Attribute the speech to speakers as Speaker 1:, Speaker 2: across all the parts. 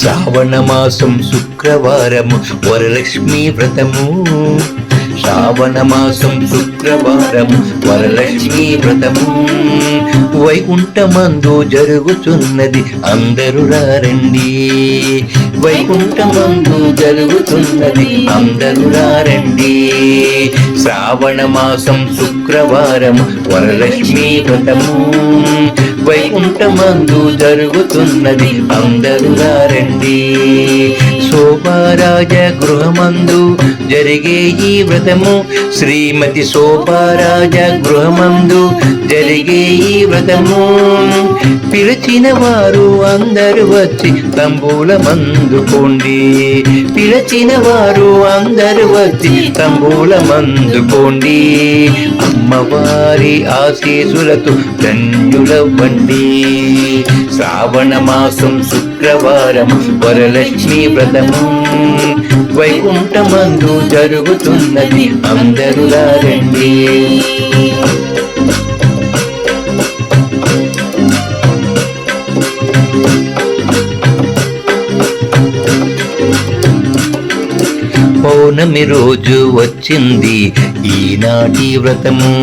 Speaker 1: శ్రావణ మాసం శుక్రవారము వరలక్ష్మి వ్రతము. శ్రావణ మాసం శుక్రవారం వరలక్ష్మి వ్రతము. వైకుంఠమందు జరుగుతున్నది అందరూ రండి వైకుంఠమందు జరుగుతున్నది. అందరూ రారండి శ్రావణ మాసం శుక్రవారం వరలక్ష్మి వ్రతము. వైకుంఠమందు జరుగుతున్నది. అందరూ రారండి శోభారాజ గృహమందు జరిగే ఈ వ్రతము. శ్రీమతి శోభారాజ గృహమందు జరిగే ఈ వ్రతము. పిలిచిన వారు అందరు వచ్చి తంబూల మందుకోండి పిలిచిన వారు అందరు వచ్చి తంబూల మందుకోండి అమ్మవారి ఆశీసులతో ధన్యులవ్వండి. శ్రావణ మాసం శుక్రవారం వరలక్ష్మి వ్రతము. వైకుంఠమందు జరుగుతున్నది అందరూ రండి. పౌర్ణమి రోజు వచ్చింది ఈనాటి వ్రతము.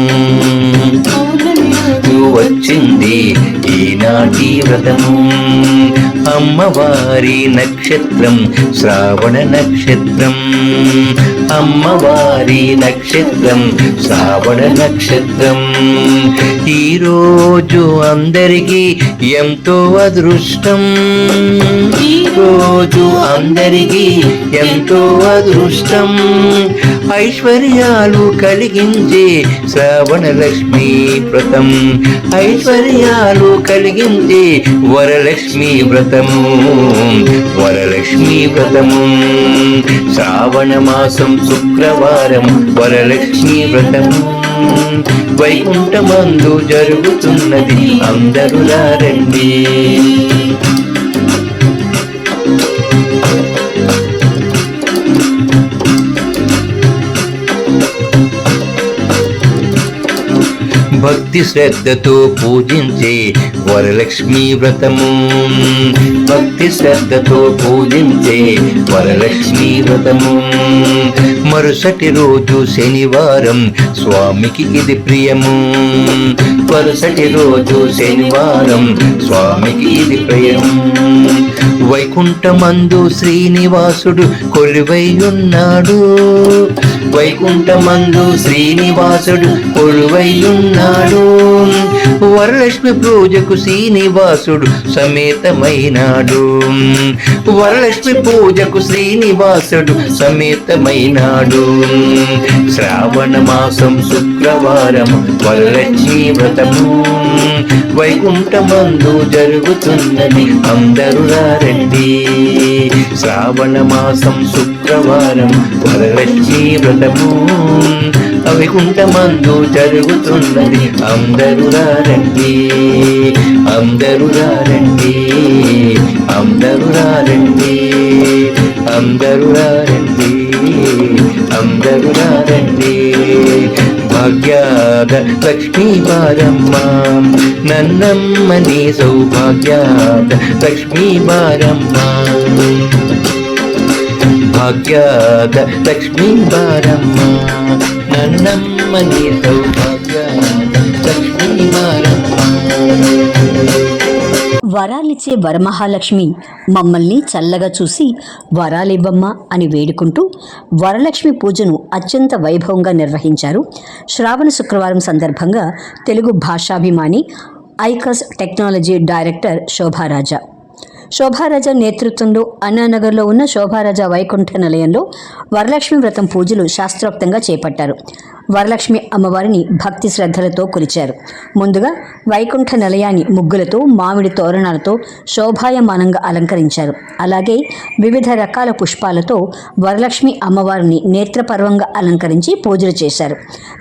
Speaker 1: రోజు వచ్చింది. ఈనాటి వ్రతము అమ్మవారి నక్షత్రం శ్రావణ నక్షత్రం. అమ్మవారి నక్షత్రం శ్రావణ నక్షత్రం. ఈరోజు అందరికీ ఎంతో అదృష్టం. ఈరోజు అందరికీ ఎంతో అదృష్టం. ఐశ్వర్యాలు కలిగించే శ్రావణ లక్ష్మీ వ్రతం. ఐశ్వర్యాలు కలిగింది వరలక్ష్మి వ్రతము వరలక్ష్మి వ్రతము శ్రావణ మాసం శుక్రవారం వరలక్ష్మి వ్రతము వైకుంఠమందు జరుగుతున్నది అందరూ భక్తి శ్రద్ధతో పూజించే వరలక్ష్మి వ్రతము. భక్తి శ్రద్ధతో పూజించే వరలక్ష్మి వ్రతము. మరుసటి రోజు శనివారం. స్వామికి ఇది ప్రియము. మరుసటి రోజు శనివారం. స్వామికి ఇది ప్రియము. వైకుంఠమందు శ్రీనివాసుడు కొలువై ఉన్నాడు వైకుంఠమందు శ్రీనివాసుడు కొలువై ఉన్నాడు వరలక్ష్మి పూజకు శ్రీనివాసుడు సమేతమైనాడు. వరలక్ష్మి పూజకు శ్రీనివాసుడు సమేతమైనాడు. శ్రావణ మాసం శుక్రవారం వరలక్ష్మి వ్రతము. వైకుంఠమందు జరుగుతున్నది అందరూ రండి శ్రావణ మాసం శుక్రవారం వరలక్ష్మి వ్రతము. అవికుంఠమందు జరుగుతున్నది. అందరూ రారండి. అందరూ రారండి. అందరూ రారండి. అందరూ రారండి. అందరూ రారండి. భాగ్యాద లక్ష్మీ బారమ్మ నన్నమ్మని సౌభాగ్యాద లక్ష్మీ బారమ్మ భాగ్యాద లక్ష్మీ బారమ్మ నన్నమ్మని
Speaker 2: వరాలిచ్చే వరమహాలక్ష్మి మమ్మల్ని చల్లగా చూసి వరాలివ్వమ్మ అని వేడుకుంటూ వరలక్ష్మి పూజను అత్యంత వైభవంగా నిర్వహించారు. శ్రావణ శుక్రవారం సందర్భంగా తెలుగు భాషాభిమాని ఐకస్ టెక్నాలజీ డైరెక్టర్ శోభారాజా. శోభారాజా నేతృత్వంలో అన్నానగర్లో ఉన్న శోభారాజా వైకుంఠ నిలయంలో వరలక్ష్మి వ్రతం పూజలు శాస్త్రోక్తంగా చేపట్టారు. వరలక్ష్మి అమ్మవారిని భక్తి శ్రద్ధలతో కొలిచారు. ముందుగా వైకుంఠ నిలయాన్ని ముగ్గులతో మామిడి తోరణాలతో శోభాయమానంగా అలంకరించారు. అలాగే వివిధ రకాల పుష్పాలతో వరలక్ష్మి అమ్మవారిని నేత్రపర్వంగా అలంకరించి పూజలు చేశారు.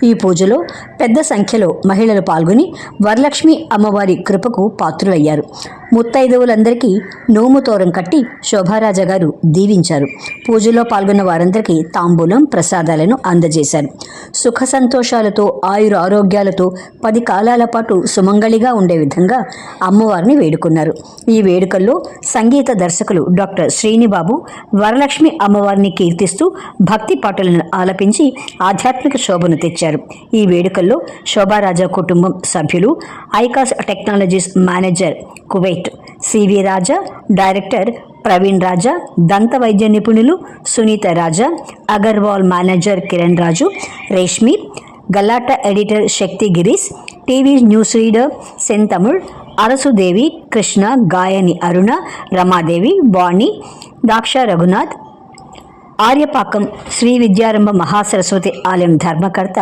Speaker 2: ఈ పూజలో పెద్ద సంఖ్యలో మహిళలు పాల్గొని వరలక్ష్మి అమ్మవారి కృపకు పాత్రులయ్యారు. ముత్తైదువులందరికీ నోము తోరం కట్టి శోభారాజా గారు దీవించారు. పూజలో పాల్గొన్న వారందరికీ తాంబూలం ప్రసాదాలను అందజేశారు. సుఖ సంతోషాలతో ఆయుర ఆరోగ్యాలతో పది కాలాల పాటు సుమంగళిగా ఉండే విధంగా అమ్మవారిని వేడుకున్నారు. ఈ వేడుకల్లో సంగీత దర్శకులు డాక్టర్ శ్రీనిబాబు వరలక్ష్మి అమ్మవారిని కీర్తిస్తూ భక్తి పాటలను ఆలపించి ఆధ్యాత్మిక శోభను తెచ్చారు. ఈ వేడుకల్లో శోభారాజా కుటుంబం సభ్యులు ఐకాస్ technologies manager Kuwait CV Raja director Praveen Raja దంత వైద్య నిపుణులు Sunitha Raja Agarwal manager Kiran Raju Reshmi Galatta editor Shakti Girish TV news reader Sen Tamil Arasudevi Krishna గాయని అరుణ రమాదేవి వాణి దాక్ష రఘునాథ్ ఆర్యపాకం శ్రీ విద్యారంభ మహాసరస్వతి ఆలయం ధర్మకర్త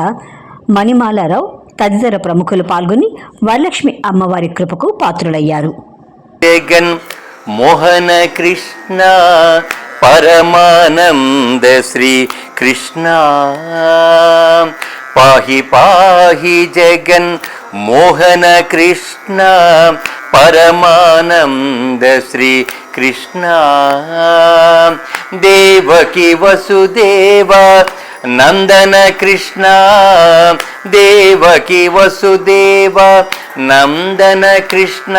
Speaker 2: మణిమాలారావు తదితర ప్రముఖులు పాల్గొని వరలక్ష్మి అమ్మవారి కృపకు పాత్రులయ్యారు.
Speaker 3: జగన్ మోహన కృష్ణ పరమానంద శ్రీ కృష్ణ పాహి పాహి జగన్ మోహన కృష్ణ పరమానంద శ్రీ కృష్ణ దేవకి వసుదేవ నందన కృష్ణ దేవకి వసుదేవ నందన కృష్ణ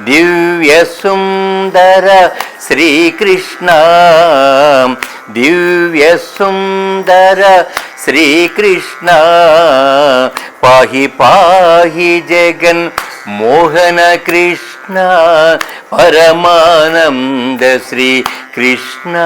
Speaker 3: దివ్య సుందర శ్రీకృష్ణ దివ్య సుందర శ్రీకృష్ణ. పాహి పాహి జగన్ మోహన కృష్ణ పరమానంద శ్రీ కృష్ణ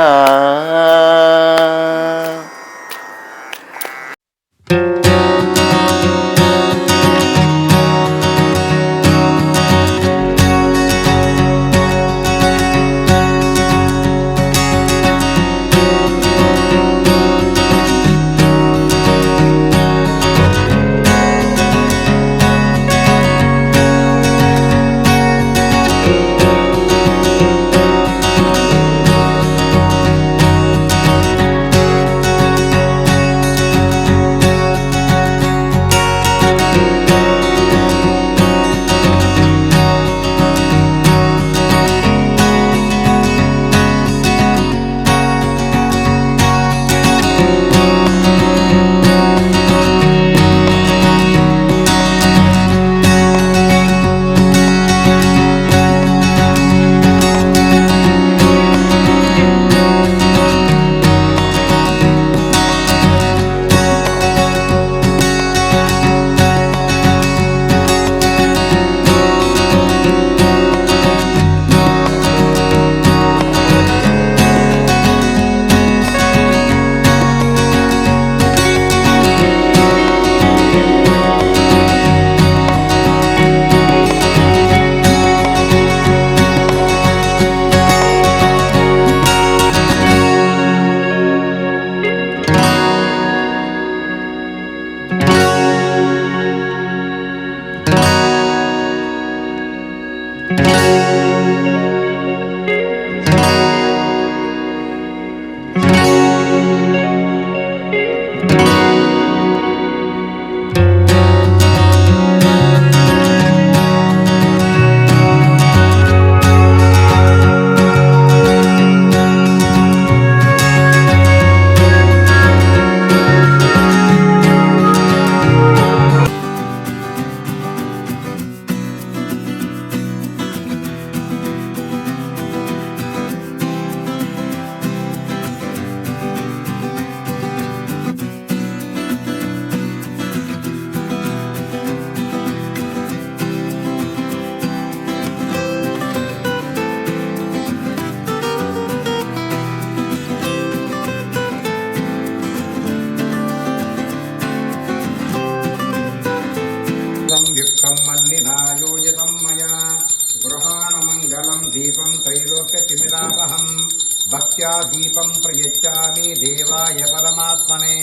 Speaker 4: భక్త్యా దీపం ప్రయచ్చామి దేవాయ పరమాత్మనే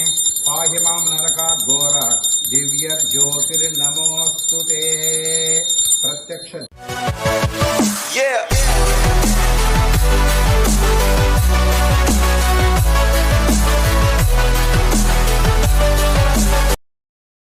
Speaker 4: పాహి మాం నరకాఘోర దివ్యజ్యోతిర్నమోస్తు ప్రత్యక్ష
Speaker 5: Yeah.